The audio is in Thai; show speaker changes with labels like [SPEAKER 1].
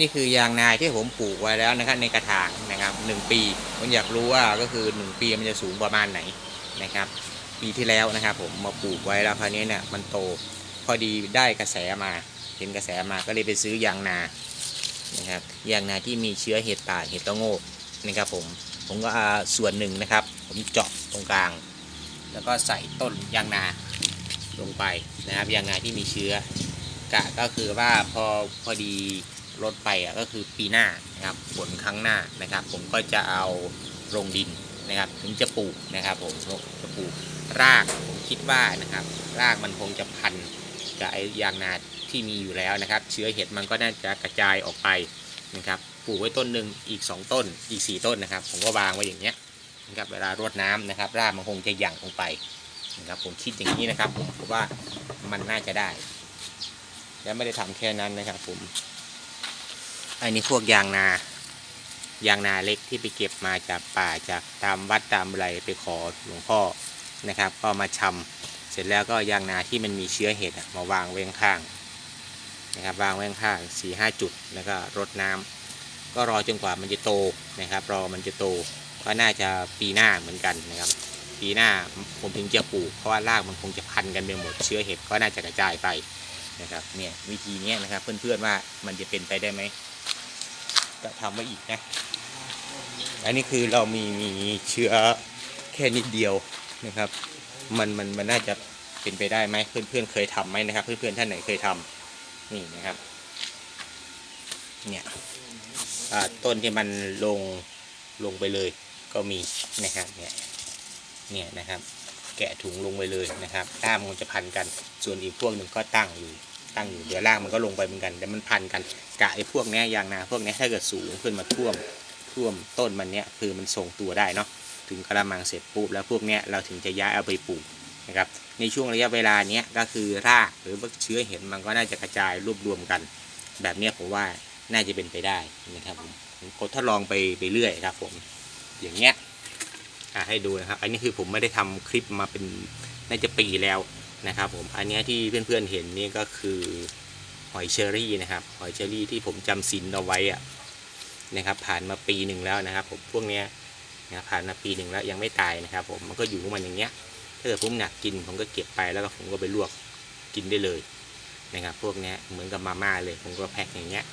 [SPEAKER 1] นี่คือยางนาที่ผมปลูกไว้แล้วนะครับในกระถางนะครับหนึ่งปีผมอยากรู้ว่าก็คือหนึ่งปีมันจะสูงประมาณไหนนะครับ ปีที่แล้วนะครับ ผมมาปลูกไว้แล้วคราวนี้เนี่ยมันโตพอดีได้กระแสมาเห็นกระแสมาก็เลยไปซื้อยางนานะครับยางนาที่มีเชื้อเห็ดป่าเห็ดตะโงกนะครับผมผมก็เอาส่วนหนึ่งนะครับ ผมเจาะตรงกลาง แล้วก็ใส่ต้นยางนาลงไปนะครับยางนาที่มีเชื้อกะก็คือว่าพอพอดี ลดไปอะก็คือปีหน้านะครับผลครั้งหน้านะครับ ผมก็จะเอาลงดินนะครับ ถึงจะปลูกนะครับ ผมจะปลูกรากผมคิดว่านะครับ รากมันคงจะพันกับไอ้ยางนาที่มีอยู่แล้วนะครับ เชื้อเห็ดมันก็น่าจะกระจายออกไปนะครับปลูกไว้ต้นหนึ่งอีก 2 ต้นอีก 4 ต้นนะครับ ผมก็วางไว้อย่างเงี้ยนะครับเวลารดน้ำนะครับ รากมันคงจะหยั่งลงไปนะครับผมคิดอย่างนี้นะครับ ผมว่ามันน่าจะได้ และไม่ได้ทำแค่นั้นนะครับ ผม อันนี้พวกยางนายางนาเล็กที่ไปเก็บมาจากป่าจากตามวัดตามอะไรไปขอหลวงพ่อนะครับ ก็มาชำเสร็จแล้วก็ยางนาที่มันมีเชื้อเห็ดอะมาวางไว้ข้างนะครับ วางไว้ข้างสี่ห้าจุดแล้วก็รดน้ำก็รอจนกว่ามันจะโตนะครับ รอมันจะโตก็น่าจะปีหน้าเหมือนกันนะครับ ปีหน้าผมถึงจะปลูกเพราะว่ารากมันคงจะพันกันไปหมดเชื้อเห็ดก็น่าจะกระจายไปนะครับเนี่ยวิธีนี้นะครับเพื่อนๆว่ามันจะเป็นไปได้ไหม จะทำไว้อีกนะ อันนี้คือเรามีมีเชื้อแค่นิดเดียวนะครับ มันมันมันน่าจะเป็นไปได้ไหมเพื่อนเพื่อนเคยทำไหมนะครับ เพื่อนเพื่อนท่านไหนเคยทำนี่นะครับ เนี่ยต้นที่มันลงลงไปเลยก็มีนะครับเนี่ยเนี่ยนะครับ แกะถุงลงไปเลยนะครับด้ามมันจะพันกัน ส่วนอีกพวกหนึ่งก็ตั้งอยู่ ตั้งอยู่เดี๋ยวล่างมันก็ลงไปเหมือนกันแต่มันพันกันกะไอ้พวกเนี้ยยางนาพวกเนี้ยถ้าเกิดสูงขึ้นมาท่วมท่วมต้นมันเนี้ยคือมันทรงตัวได้เนาะถึงกระมังเสร็จปุ๊บแล้วพวกเนี้ยเราถึงจะย้ายเอาไปปลูกนะครับในช่วงระยะเวลาเนี้ยก็คือรากหรือว่าเชื้อเห็ดมันก็น่าจะกระจายรวบรวมกัน แบบเนี้ยผมว่าน่าจะเป็นไปได้นะครับผมผมทดลองไปไปเรื่อยครับผมอย่างเงี้ยให้ดูนะครับ อันนี้คือผมไม่ได้ทำคลิปมาเป็นน่าจะปีแล้ว นะครับผมอันนี้ที่เพื่อนๆเห็นนี่ก็คือหอยเชอรี่นะครับ หอยเชอรี่ที่ผมจำศีลเอาไว้อะนะครับ ผ่านมาปีหนึ่งแล้วนะครับ ผมพวกเนี้ยนะครับผ่านมาปีหนึ่งแล้วยังไม่ตายนะครับ ผมมันก็อยู่ของมันอย่างเงี้ย ถ้าเกิดผมอยากกินผมก็เก็บไปแล้วก็ผมก็ไปลวกกินได้เลยนะครับ พวกเนี้ยเหมือนกับมาม่าเลยผมก็แพ็คอย่างเงี้ย